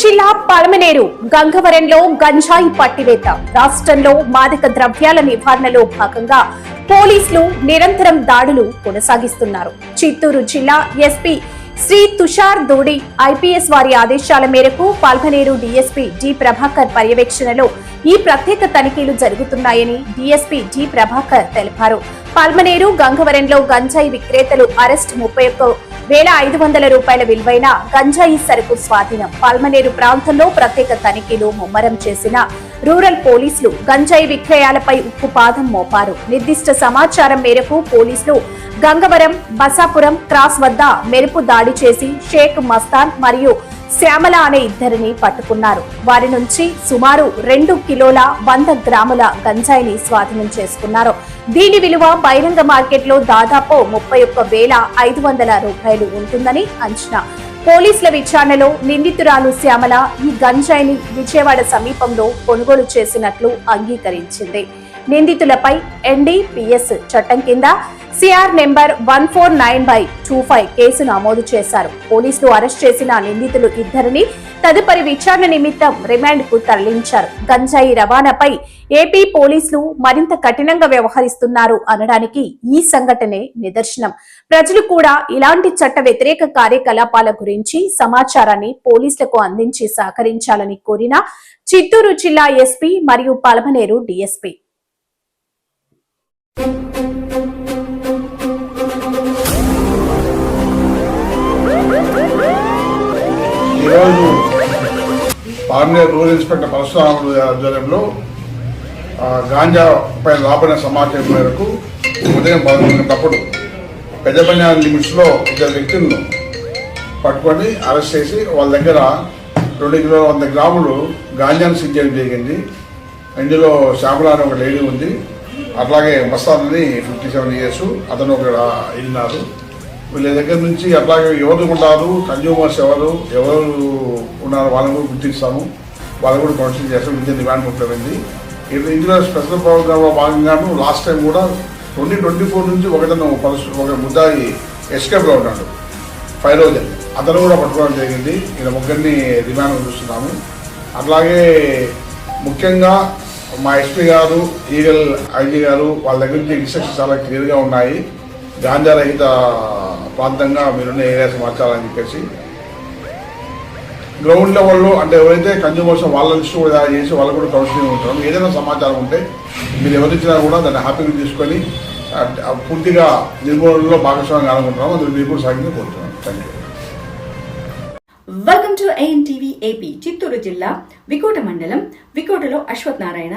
జిల్లా పడమనేరు గంగవరంలో గంజాయి పట్టివేత. రాష్ట్రంలో మాదక ద్రవ్యాల నివారణలో భాగంగా పోలీసులు నిరంతరం దాడులు కొనసాగిస్తున్నారు. చిత్తూరు జిల్లా ఎస్పీ శ్రీ తుషార్ దోడి ఐపీఎస్ వారి ఆదేశాల మేరకు పాల్గనేరు డీఎస్పీ డి ప్రభాకర్ పర్యవేక్షణలో ఈ ప్రత్యేక తనిఖీలు జరుగుతున్నాయని డీఎస్పీ డి ప్రభాకర్ తెలిపారు. పాల్మనేరు గంగవరంలో గంజాయి విక్రేతలు అరెస్ట్ ముప్పై ఒక్క వేల ఐదు వందల రూపాయల విలువైన గంజాయి సరుకు స్వాధీనం. పాల్మనేరు ప్రాంతంలో ప్రత్యేక తనిఖీలు ముమ్మరం చేసిన రూరల్ పోలీసులు గంజాయి విక్రయాలపై ఉక్కుపాదం మోపారు. నిర్దిష్ట సమాచారం మేరకు పోలీసులు గంగవరం బసాపురం క్రాస్ వద్ద మెరుపు దాడి చేసి షేక్ మస్తాన్ మరియు శ్యామల అనే ఇద్దరిని పట్టుకున్నారు. వారి నుంచి సుమారు రెండు కిలోల వంద గ్రాముల గంజాయిని స్వాధీనం చేసుకున్నారు. దీని విలువ బహిరంగ మార్కెట్లో దాదాపు ముప్పై ఒక్క వేల ఐదు వందల రూపాయలు ఉంటుందని అంచనా. పోలీసుల విచారణలో నిందితురాలు శ్యామల ఈ గంజాయిని విజయవాడ సమీపంలో కొనుగోలు చేసినట్లు అంగీకరించింది. నిందితులపై ఎన్డీపీఎస్ చట్టం కింద CR number one four nine by two five case నమోదు చేశారు. పోలీసులు అరెస్ట్ చేసిన నిందితులు ఇద్దరిని తదుపరి విచారణ నిమిత్తం రిమాండ్కు తరలించారు. గంజాయి రవాణాపై ఏపీ పోలీసులు మరింత కఠినంగా వ్యవహరిస్తున్నారు అనడానికి ఈ సంఘటనే నిదర్శనం. ప్రజలు కూడా ఇలాంటి చట్ట వ్యతిరేక కార్యకలాపాల గురించి సమాచారాన్ని పోలీసులకు అందించి సహకరించాలని కోరిన చిత్తూరు జిల్లా ఎస్పీ మరియు పలమనేరు డిఎస్పీ ఈరోజు పార్నేర్ రూరల్ ఇన్స్పెక్టర్ పరశురాముడు ఆధ్వర్యంలో గాంజా పై రాబడిన సమాచారం మేరకు ఉదయం పదకొండున్నప్పుడు పెద్దపల్లి లిమిట్స్లో ఇద్దరు వ్యక్తులను పట్టుకొని అరెస్ట్ చేసి వాళ్ళ దగ్గర రెండు కిలోల వంద గ్రాములు గాంజాను సీజ్ చేయడం జరిగింది. ఇందులో శ్యామల ఒక లేడీ ఉంది. అట్లాగే మస్తాన్ అని ఫిఫ్టీ సెవెన్ ఇయర్స్ అతను ఒక ఇన్నారు వీళ్ళ దగ్గర నుంచి అట్లాగే ఎవరు ఉన్నారు కన్జ్యూమర్స్ ఎవరు ఎవరు ఉన్నారో వాళ్ళని కూడా గుర్తిస్తాము. వాళ్ళని కూడా కౌన్సిల్ చేస్తాం ఇంత డిమాండ్ ముఖ్యమైంది ఇది ఇందులో స్పెషల్ ప్రోగ్రాంలో భాగంగాను లాస్ట్ టైం కూడా ట్వంటీ ట్వంటీ ఫోర్ నుంచి ఒకతను పరశు ఒక ముద్దాయి ఎస్కేప్లో ఉన్నాడు ఫైవ్ థౌజండ్ అతను కూడా పట్టుకోవడం జరిగింది. ఇలా ముగ్గురిని డిమాండ్ చూస్తున్నాము. అట్లాగే ముఖ్యంగా మా ఎస్పీ గారు ఈగల్ ఐజీ గారు వాళ్ళ దగ్గర నుంచి ఇన్స్ట్రక్షన్స్ చాలా క్లియర్గా ఉన్నాయి. రహిత ప్రాంతంగా మీరున్న ఏరియా మార్చాలని చెప్పేసి గ్రౌండ్ లెవెల్లో అంటే ఎవరైతే కన్జ్యూమర్స్ వాళ్ళ లిస్ట్ కూడా చేసి వాళ్ళు కూడా కౌన్సిలింగ్ ఉంటారు ఏదైనా సమాచారం ఉంటే మీరు ఎవరిచ్చినా కూడా దాన్ని హ్యాపీగా తీసుకొని పూర్తిగా నిర్మూలనలో భాగస్వామ్యం కానుకుంటున్నాము అందులో మీరు కూడా సాగింది కోరుతున్నాను. Thank you welcome to ANTV AP Chittoor జిల్లా వికోట మండలం వికోటలో Ashwath Narayana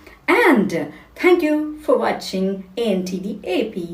And thank you for watching ANTV AP